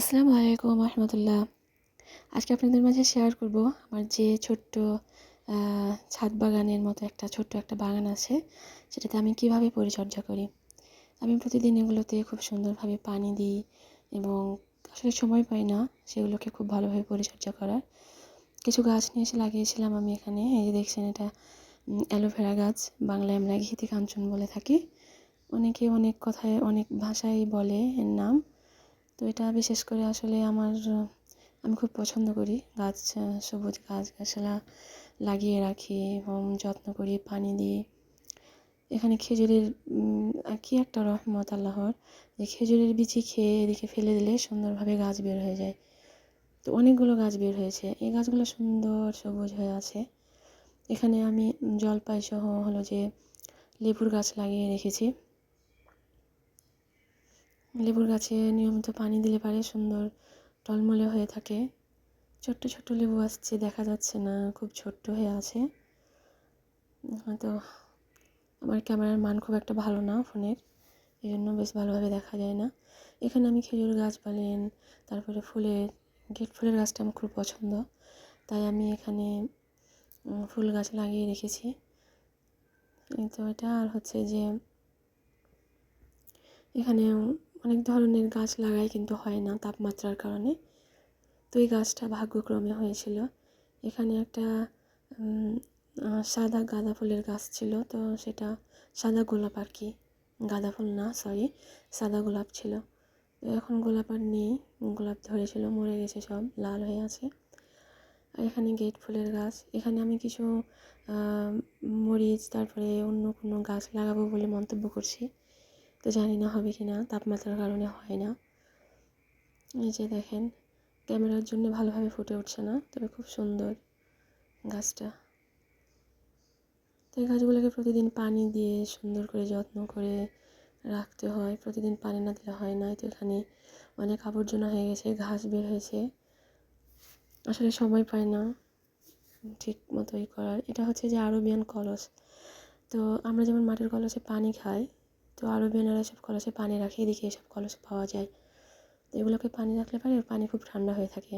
আসসালামু আলাইকুম রহমতুল্লাহ আজকে আপনাদের মাঝে শেয়ার করব আমার যে ছোট্ট ছাদ বাগানের মতো একটা, ছোট্ট একটা বাগান আছে, সেটাতে আমি কীভাবে পরিচর্যা করি। আমি প্রতিদিন এগুলোতে খুব সুন্দরভাবে পানি দিই এবং আসলে সময় পাই না সেগুলোকে খুব ভালোভাবে পরিচর্যা করার। কিছু গাছ নিয়ে এসে লাগিয়েছিলাম আমি এখানে, এই যে দেখছেন এটা অ্যালোভেরা গাছ, বাংলায় আমরা ঘিতি কাঞ্চন বলে থাকি। অনেকে অনেক কথায়, অনেক ভাষায় বলে এর নাম। তো এটা বিশেষ করে আসলে আমার, আমি খুব পছন্দ করি গাছ, সবুজ গাছ গাছলা লাগিয়ে রাখি এবং যত্ন করি, পানি দিই। এখানে খেজুরের কি একটা রহমত আল্লাহর যে খেজুরের বিচি খেয়ে এদিকে ফেলে দিলে সুন্দরভাবে গাছ বের হয়ে যায়। তো অনেকগুলো গাছ বের হয়েছে। এই গাছগুলো সুন্দর সবুজ হয়ে আছে। এখানে আমি জলপাই সহ হলো যে লেবুর গাছ লাগিয়ে রেখেছি। লেবুর গাছে নিয়মিত পানি দিলে পারে সুন্দর টলমলে হয়ে থাকে। ছোট্ট ছোট্ট লেবু আসছে, দেখা যাচ্ছে না, খুব ছোট্ট হয়ে আছে। হয়তো আমার ক্যামেরার মান খুব একটা ভালো না ফোনের এই জন্য বেশ ভালোভাবে দেখা যায় না। এখানে আমি খেজুর গাছ বলেন তারপরে ফুলের, গেট ফুলের গাছটা আমার খুব পছন্দ। তাই আমি এখানে ফুল গাছ লাগিয়ে রেখেছি। তো এটা, আর হচ্ছে যে, এখানে অনেক ধরনের গাছ লাগাই কিন্তু হয় না তাপমাত্রার কারণে। তো এই গাছটা ভাগ্যক্রমে হয়েছিল। এখানে একটা সাদা গাঁদা ফুলের গাছ ছিল। তো সেটা সাদা গোলাপ আর কি। গাঁদা ফুল না সরি সাদা গোলাপ ছিল। তো এখন গোলাপ আর নেই। গোলাপ ধরেছিল, মরে গেছে সব, লাল হয়ে আছে। আর এখানে গেট ফুলের গাছ। এখানে আমি কিছু মরিচ, তারপরে অন্য কোনো গাছ লাগাবো বলে মন্তব্য করছি। তো জানি না হবে কি না তাপমাত্রার কারণে হয় না। এই যে দেখেন, ক্যামেরার জন্য ভালোভাবে ফুটে উঠছে না, তবে খুব সুন্দর গাছটা। তো এই গাছগুলোকে প্রতিদিন পানি দিয়ে সুন্দর করে যত্ন করে রাখতে হয়। প্রতিদিন পানি না দিলে হয় না তো এখানে অনেক আবর্জনা হয়ে গেছে, ঘাস বের হয়েছে। আসলে সময় পায় না ঠিক মতোই করার। এটা হচ্ছে যে আরবিয়ান কলস। তো আমরা যেমন মাটির কলসে পানি খাই তো আরও বেনারা সব কলসে পানি রাখে, এদিকে এসব কলসে পাওয়া যায়। তো এগুলোকে পানি রাখলে পারে পানি খুব ঠান্ডা হয়ে থাকে।